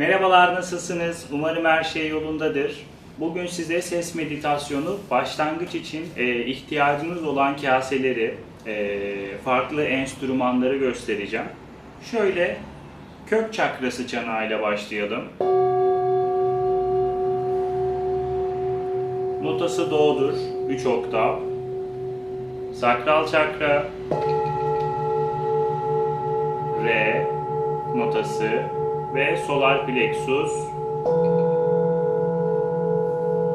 Merhabalar nasılsınız? Umarım her şey yolundadır. Bugün size ses meditasyonu başlangıç için e, ihtiyacınız olan kaseleri, e, farklı enstrümanları göstereceğim. Şöyle kök çakrası çanağıyla başlayalım. Notası do'dur, 3 oktav. Sakral çakra, re notası ve solar plexus,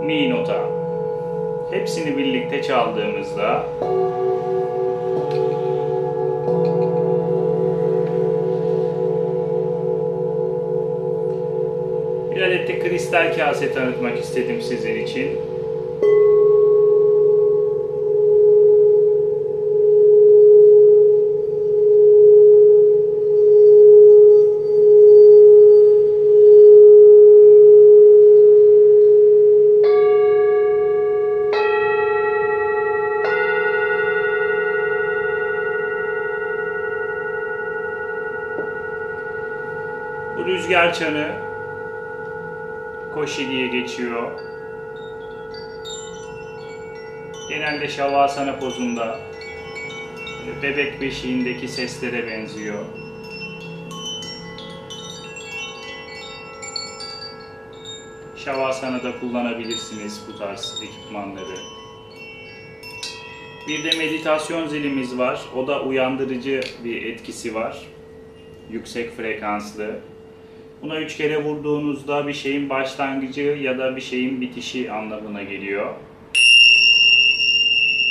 mi nota. Hepsini birlikte çaldığımızda bir adet de kristal kase tanıtmak istedim sizler için. Bu rüzgar çanı koşi diye geçiyor. Genelde şavasana pozunda bebek beşiğindeki seslere benziyor. Şavasana'da kullanabilirsiniz bu tarz ekipmanları. Bir de meditasyon zilimiz var. O da uyandırıcı bir etkisi var. Yüksek frekanslı. Buna üç kere vurduğunuzda bir şeyin başlangıcı ya da bir şeyin bitişi anlamına geliyor.